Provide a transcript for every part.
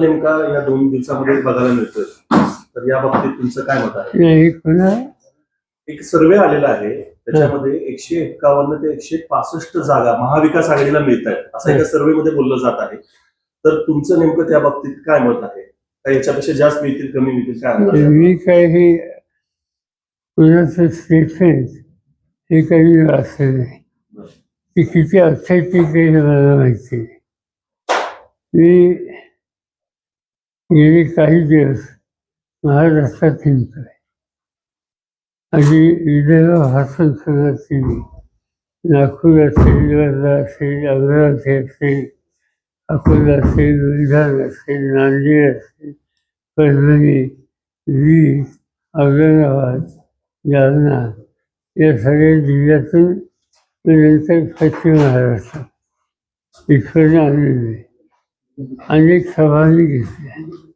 नेमका या दोन दिवसामध्ये बघायला मिळतोय. तर या बाबतीत तुमचं काय मत आहे? नाही पुन्हा एक सर्वे आलेला आहे. त्याच्यामध्ये एकशे एक्कावन्न ते एकशे पासष्ट जागा महाविकास आघाडीला मिळत आहेत असं एका सर्वे मध्ये बोललं जात आहे. तर तुमचं नेमकं त्या बाबतीत काय मत आहे? का याच्यापेक्षा जास्त मिळतील कमी मिळतील काय अंदाज आहे? मी काही कुणाचं स्टेटमेंट हे काही असं नाही. ते किती अर्थात ते काही मला माहिती नाही. मी गेले काही दिवस महाराष्ट्रात हिंडतोय आणि विदर्भ भाषण सुरुवात केली नागपूर असेल वर्धा असेल अमरावती असेल अकोला असेल बुलढाणा असेल नांदेड असेल परभणी वीज औरंगाबाद जालना या सगळ्या जिल्ह्यातून नंतर पश्चिम महाराष्ट्र इथपर्यंत आणले अनेक सभा घेतल्या.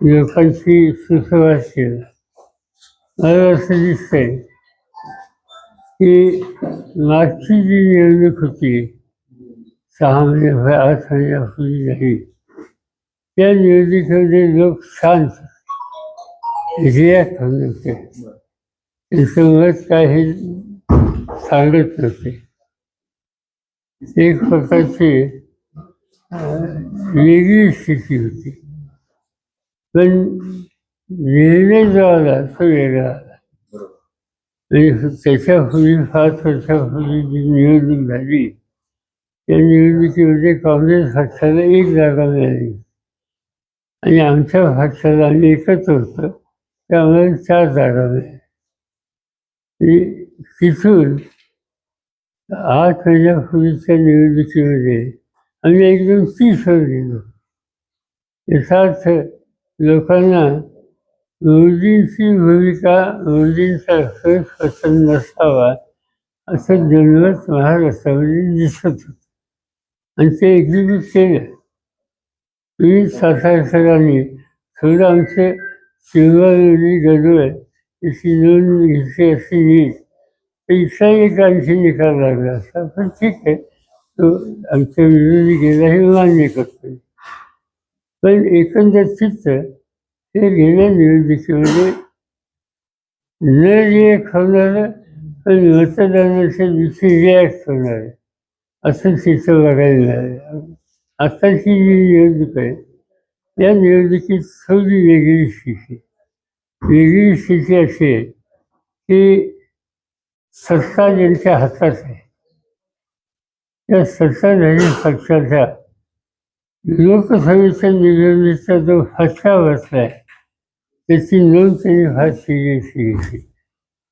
लोकांची सुसंवाद केला मला असं दिसतंय की मागची जी निवडणूक होती सहा महिने आठ महिन्यापूर्वी नाही त्या निवडणुकीमध्ये लोक शांत रिॲक्ट होत. नव्हते त्यांचं मत सांगत नव्हते. एक प्रकारची वेगळी स्थिती होती. पण निर्णय जो आला. तो वेगळा आला म्हणजे त्याच्यापूर्वी पाच वर्षापूर्वी जी निवडणूक झाली त्या निवडणुकीमध्ये काँग्रेस पक्षाला एक जागा मिळाली. आणि आमच्या पक्षाला आम्ही एकत्र होतो त्यामुळे चार जागा मिळाल्या. आणि तिथून आठ महिन्यापूर्वीच्या निवडणुकीमध्ये आम्ही एकदम तीसवर गेलो. याचा अर्थ लोकांना रोजींची भूमिका रोजींसारखं पसंत नसावा असं जनमत महाराष्ट्रामध्ये दिसत होतं. आणि ते एक्झिक्यूट केलं. तुम्ही सातारकरांनी थोडं आमचे शिवगावली गडवळ याची नोंद घेतली अशी नीट तर एक आणखी निकाल लागला असा पण ठीक आहे. तो आमच्या विरोधी गेला हे मान्य करतो पण एकंदर चित्र हे गेल्या निवडणुकीमध्ये न रिॲक्ट होणारं पण मतदानाच्या दिवशी रिॲक्ट होणार असं चित्र बघायला मिळालं. आताची जी निवडणूक आहे त्या निवडणुकीत थोडी वेगळी स्थिती. वेगळी स्थिती अशी आहे की सत्ता ज्यांच्या हातात आहे त्या सत्ताधारी पक्षाचा लोकसभेच्या निवडणुकीचा जो फटका बसलाय त्याची नोंद त्यांनी फार सिरियसली घेतली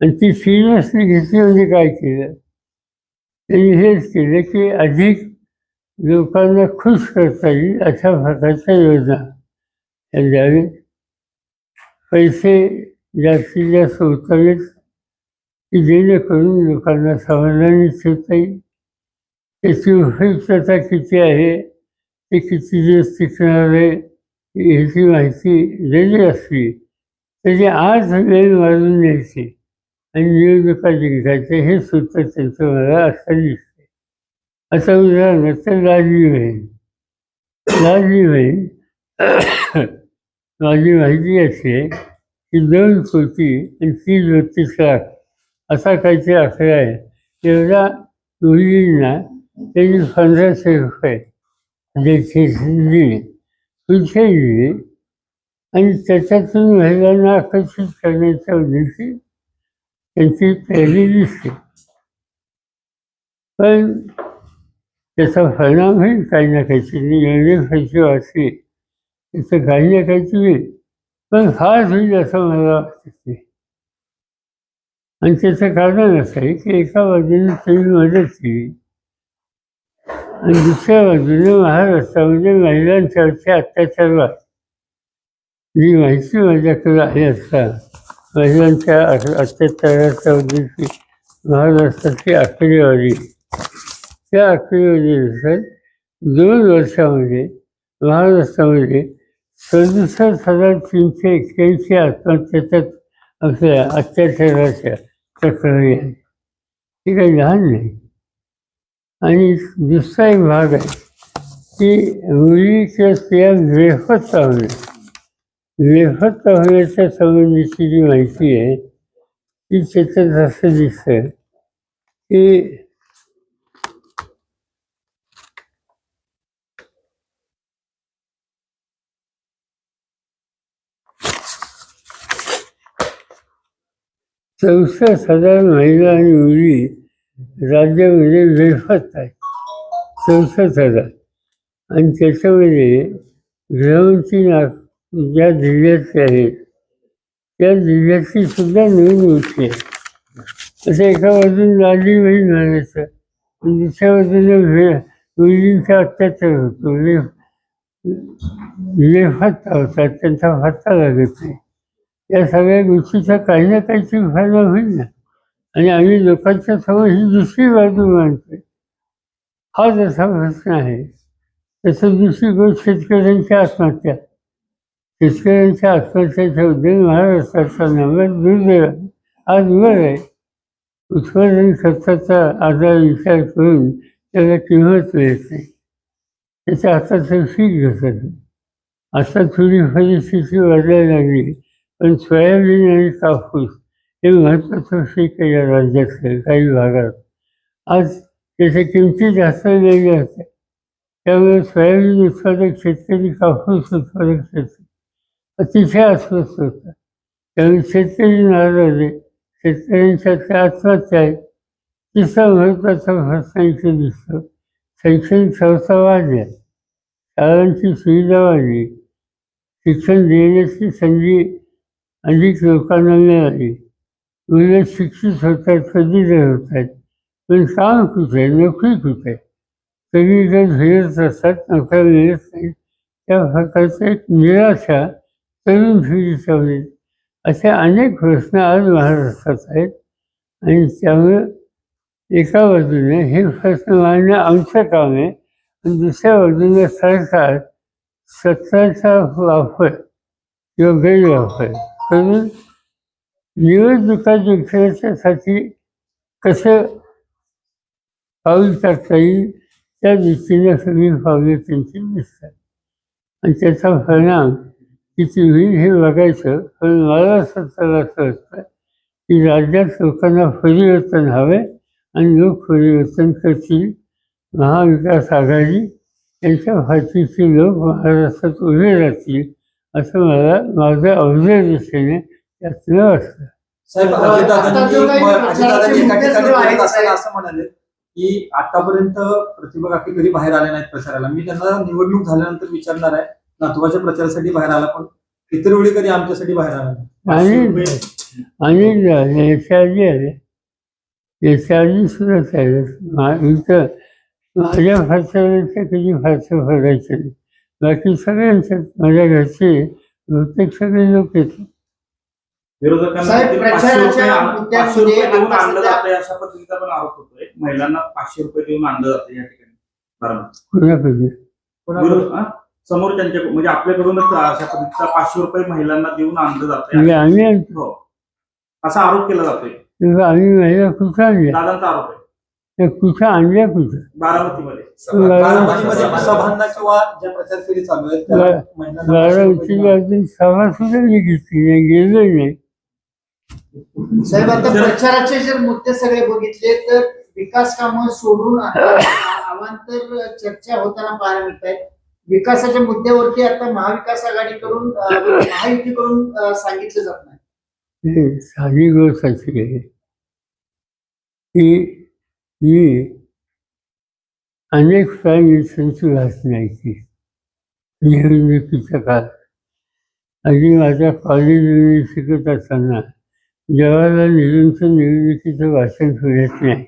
आणि ती सिरियसली घेतली म्हणजे काय केलं? त्यांनी हेच केलं की अधिक लोकांना खुश करता येईल अशा प्रकारच्या योजना. त्या पैसे जास्तीत जास्त उतरलेत की जेणेकरून लोकांना समाधानी ठेवता येईल. त्याची उपयुक्तता किती आहे? ते किती दिवस टिकणार आहे ह्याची माहिती दिली असली त्याची आज वेळ मारून द्यायची आणि निवडणुका जिंकायचे हे सूत्र त्यांचं मला असं दिसते. आता उदाहरणार्थ लाडली बहीण लाडली बहीण माझी माहिती अशी आहे की दोन कोटी आणि तीन बत्तीस लाख असा काहीतरी आकडा आहे. एवढा मुलींना त्यांनी पंधराशे रुपये देखील दिले पैसे दिले आणि त्याच्यातून महिलांना आकर्षित करण्याच्या उद्देशी त्यांची पहिली दिसते. पण त्याचा परिणाम होईल काही ना काहीतरी एवढे पैसे वाचले त्याचं काही ना काहीतरी होईल. पण फार होईल असं मला वाटत. नाही आणि त्याचं कारण असं आहे की एका बाजूने तुम्ही मदत केली. आणि दुसऱ्या बाजूने महाराष्ट्रामध्ये महिलांसारखे अत्याचार वाढ ही माहिती माझ्याकडे आहे असता महिलांच्या अत्याचाराच्या उद्देशी महाराष्ट्राची आकडेवारी त्या आकडेवारीनुसार दोन वर्षामध्ये महाराष्ट्रामध्ये सदुसष्ट हजार तीनशे एक्क्याऐंशी आत्महत्याच्या आपल्या अत्याचाराच्या तक्रारी आहेत ठीक काही लहान नाही आणि दुसरा एक भाग आहे की मुलीच्या किंवा स्त्रिया बेफत होणे बेफत संबंधीची जी माहिती आहे ती त्याच्यात असं दिसतं की चौसष्ट हजार महिला आणि मुली राज्यामध्ये बेफत आहेत चौसष्ट हजार आणि त्याच्यामध्ये गृहमंत्री ना ज्या जिल्ह्याची आहेत त्या जिल्ह्याची सुद्धा नवीन गोष्टी आहे. असं एका बाजून लाली बहीण म्हणायचं दुसऱ्या बाजूने वे मुलींचा अत्याचार होतो. ले लेफत्ता होतात. त्यांचा फाता लागत नाही. या सगळ्या गोष्टीचा काही ना काहीतरी फायदा होईल ना. आणि आम्ही लोकांच्या समोर ही दुसरी बाजू मांडतोय. हा जसा प्रश्न आहे तसं दुसरी गोष्ट शेतकऱ्यांच्या आत्महत्या. शेतकऱ्यांच्या आत्महत्याच्या उद्योग महाराष्ट्राचा नंबर दुर्दैव. आज वर आहे. उत्पादन खर्चाचा आजार विचार करून त्याला किंमत मिळत. नाही त्याच्या हाताचं पीक घसत आता थोडी परिस्थिती वाढायला लागली पण सोयाबीन आणि कापूस हे महत्त्वाचं पीक आहे राज्यातले काही भागात. आज त्याच्या किमती जास्त वेगळ्या होत्या त्यामुळे सोयाबीन उत्पादक शेतकरी कापूस उत्पादक शेतकरी अतिशय अस्वस्थ होता त्यामुळे शेतकरी नाराज शेतकऱ्यांच्या त्या आत्महत्या आहेत. तिसरा महत्त्वाचा प्रश्न इथे दिसतो. शैक्षणिक संस्था वाढल्या शाळांची सुविधा वाढली. शिक्षण देण्याची संधी अधिक लोकांना मिळाली. मुलं शिक्षित होत आहेत पदवीधर होत आहेत पण काम कुठे नोकरी कुठे? सगळीकडे फिरत असतात नोकऱ्या मिळत नाही त्या प्रकारचा एक निराशा तरुण पिढीच्या होईल. असे अनेक प्रश्न आज महाराष्ट्रात आहेत. आणि त्यामुळे एका बाजूने हे प्रश्न मांडणं आमचं काम आहे. आणि दुसऱ्या बाजूने सरकार सत्ताचा वापर किंवा गैरवापर करून निवडणुका जिंकण्यासाठी कसं पाऊल टाकता येईल त्या दृष्टीने सगळी पावले त्यांची दिसतात. आणि त्याचा परिणाम किती होईल हे बघायचं पण मला स्वतःला असं वाटतं की राज्यात लोकांना परिवर्तन हवे आणि लोक परिवर्तन करतील. महाविकास आघाडी यांच्या भाषेचे लोक महाराष्ट्रात उभे राहतील असं मला माझ्या अवघ्या दृष्टीने साहेब अजितदादांनी एक- एका ठिकाणी बोलत असताना. असं म्हणाले की आतापर्यंत प्रतिभा काकी कधी बाहेर आल्या नाहीत प्रचाराला. मी त्यांना निवडणूक झाल्यानंतर विचारणार आहे नातवाच्या प्रचारासाठी बाहेर आला पण इतर वेळी कधी आमच्यासाठी बाहेर आला नाही. आणि आणि आले याच्या आधी सुद्धा मा- इथं माझ्या फारसाच्या कधी फारसं फरायचं नाही बाकी सगळ्यांच्या माझ्या घरचे बहुतेक सगळे लोक येतात. विरोधकांना साहेब, देखील पाचशे प्रचाराच्या रुपये आण- मुद्द्यामध्ये पाचशे रुपये देऊन आता आणलं सध्या- जातंय अशा पद्धतीचा पण आरोप होतोय. महिलांना पाचशे रुपये देऊन आणलं जातं या ठिकाणी. बारामतीत. कोणाकडे विरोध- हा? समोर त्यांच्या म्हणजे आपल्याकडूनच अशा पद्धतीचा पाचशे रुपये महिलांना देऊन आणलं म्हणजे जातंय आम्ही आणतो हो. असा आरोप केला जातोय. तेव्हा आम्ही महिला कुठं आणल्या दादांचा आरोप आहे. त्या कुठं आणल्या कुठं? बारामतीमध्ये. बारामतीमध्ये सभांना किंवा ज्या प्रचार फेरी चालू आहेत त्या बा- महिलांना पाचशे बारामती रुपये अजून सभा सुद्धा मी घेतली नाही गेलो नाही. साहेब आता प्रचाराचे जर मुद्दे सगळे बघितले तर विकास कामं सोडून आता अवांतर चर्चा होताना पाहायला मिळत आहेत विकासाच्या मुद्द्यावरती आता महाविकास आघाडीकडून महायुतीकडून सांगितलं जात नाही. हे साधी गोष्ट अशी आहे की मी अनेक प्राईम मिनिस्टरांची भाषणं ऐकली निवडणुकीच्या काळात आणि माझ्या कॉलेजमध्ये शिकत असताना जवाहरलाल नेहरूंचं निवडणुकीचं वाचन फिरत नाही.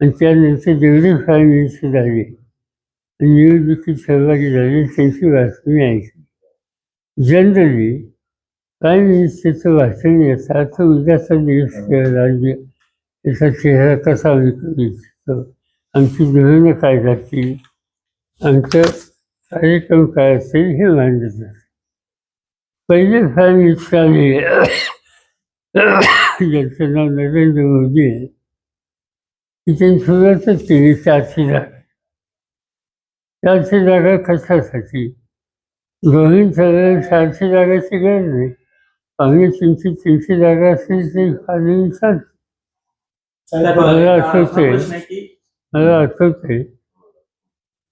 आणि त्यानंतर जेवढे फायनिस्ट झाली. झाले निवडणुकीत सहभागी झाले त्यांची वाचणी ऐकली जनरली काय मिनिस्टरचं वाचन याचा अर्थ उद्याचा दिवस राज्य याचा चेहरा कसा विकतो इच्छितो आमची धोरणं काय जातील? आमचं कार्यक्रम काय असेल हे मांडत पहिले फायनिस्ट मिनिस्टर आले. ज्यांचं नाव नरेंद्र मोदी आहे तिथे सुरुवातच केली चारशे जागा चारशे जागा कशासाठी गव्हर्नमेंट सगळ्या चारशे जागाची गरज नाही आम्ही तीनशे तीनशे जागा असेल ते खाली चालते मला आठवते आहे मला आठवते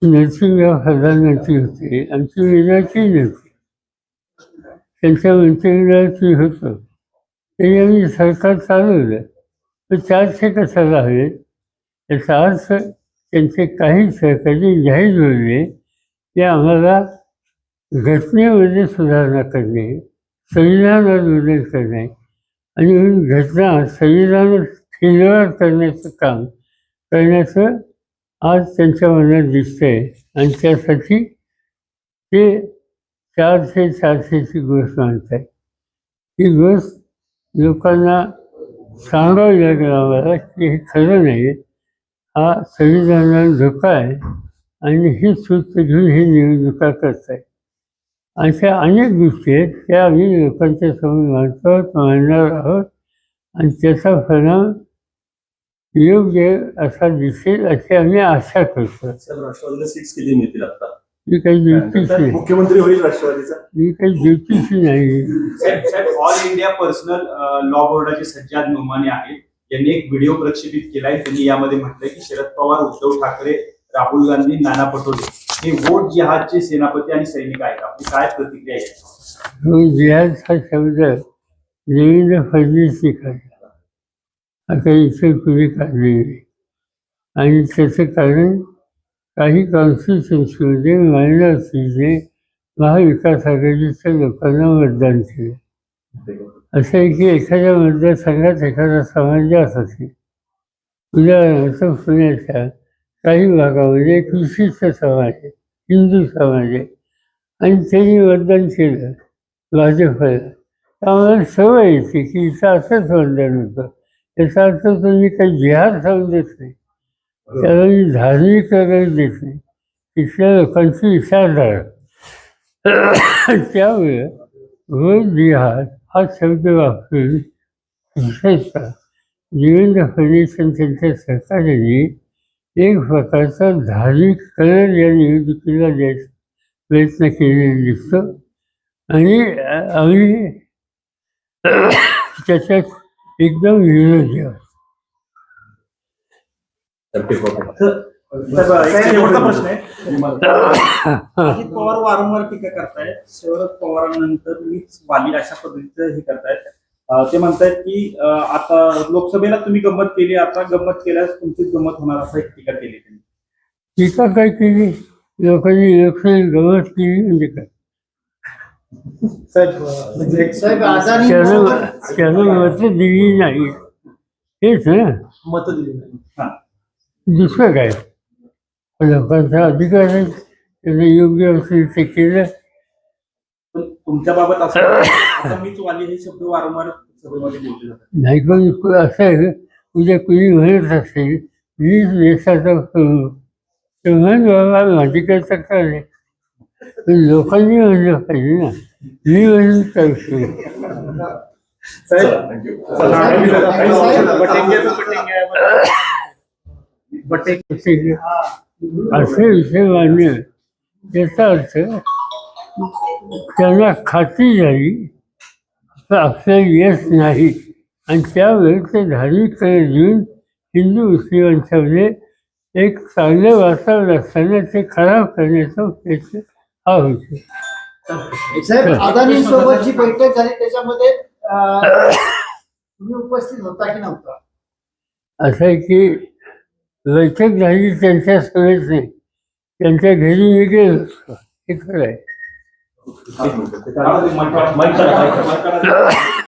नरसिंहराव प्रधानमंत्री होते आमची वेदाची नव्हती त्यांच्या मंत्रिमंडळाची होतं ते आम्ही सरकार चालवलं तर चारशे कशाला हवे याचा अर्थ त्यांचे काही सहकारी जाहीर जोडले ते आम्हाला घटनेमध्ये सुधारणा करणे संविधानात बदल करणे आणि घटना संविधान खिलवाड करण्याचं काम करण्याचं आज त्यांच्या मनात दिसतंय. आणि त्यासाठी ते चारशे चारशेची गोष्ट मानत आहे ही गोष्ट लोकांना सांगावं लागेल आम्हाला की हे खरं नाही. हा संविधानाला धोका आहे आणि ही सूत्र घेऊन ही निवडणुका करत आहे अशा अनेक गोष्टी आहेत त्या आम्ही लोकांच्या समोर मानतो आहोत मांडणार आहोत आणि त्याचा परिणाम योग्य असा दिसेल अशी आम्ही आशा करतो. मी काही ज्योतिषी नाही. मुख्यमंत्री होईल राष्ट्रवादीचा. मी काही ज्योतिषी नाही. ऑल इंडिया पर्सनल लॉ बोर्डाचे सज्जाद नोमाने आहेत. यांनी एक व्हिडिओ प्रक्षेपित केलाय. त्यांनी यामध्ये म्हटलंय की शरद पवार उद्धव ठाकरे राहुल गांधी नाना पटोले हे वोट जिहादचे सेनापती आणि सैनिक आहेत. आपली काय प्रतिक्रिया आहे? तो जिहाद हा शब्द देवेंद्र फडणवीसनी काढला. आता इतर कुणी काढले नाही. आणि त्याचं कारण काही कॉन्स्टिट्युन्सीमध्ये मायनॉरिटीने महाविकास आघाडीच्या लोकांना मतदान केले असं आहे की एखाद्या मतदारसंघात एखादा समाज जास्त असेल उदाहरणार्थ पुण्याच्या काही भागामध्ये कृषीचा समाज आहे हिंदू समाज आहे. आणि त्यांनी मतदान केलं भाजपला. त्यामुळे सवय येते की इथं असंच मतदान होतं. याचा अर्थ तुम्ही काही जिहार समजत नाही. त्याला धार्मिक वगैरे देत नाही तिथल्या लोकांची विचारधारा त्यामुळे व हा शब्द वापरून विशेषतः देवेंद्र फडणवीस आणि त्यांच्या सरकारने एक प्रकारचा धार्मिक कलर या निवडणुकीला द्यायचा प्रयत्न केलेला दिसतो. आणि आम्ही त्याच्यात एकदम विरोधी आहोत. साहेब, एक शेवटचा प्रश्न आहे. अजित पवार वारंवार टीका करतायत शरद पवारांनंतर मीच वाली अशा पद्धतीचं हे करतायत. ते म्हणतायत की आता लोकसभेला तुम्ही गंमत केली आता गंमत केल्यास तुमचीच गंमत होणार असं एक टीका केली त्यांनी. टीका काय केली? लोकांनी इलेक्शन गवत केली म्हणजे काय म्हणजे दिली नाही. हेच ना. मत दिली नाही. दुसरं काय? लोकांचा अधिकार आहे त्यानं योग्य असेल ते केलं. पण तुमच्या बाबत असं आता मीच वाली हे शब्द वारंवार सभेमध्ये बोलले जातात. नाही पण असं आहे उद्या कुणी म्हणत असेल मी देशाचा प्रमुख म्हण बाबा माझी काय तक्रार आहे. पण लोकांनी म्हणलं पाहिजे ना मी म्हणून उपयोग? साहेब असे विषय मांडणे याचा अर्थ त्यांना खात्री झाली तर यश नाही आणि त्यावेळेस ते धार्मिक देऊन हिंदू मुस्लिमांच्यामध्ये एक चांगलं वातावरण असताना ते खराब करण्याचा प्रयत्न हा होतो. अदानी सोबत जी बैठक झाली त्याच्यामध्ये तुम्ही उपस्थित होता की नव्हता? असं आहे की बैठक झाली त्यांच्या सगळेच नाही त्यांच्या घरी मी गेलो. हे खरं आहे.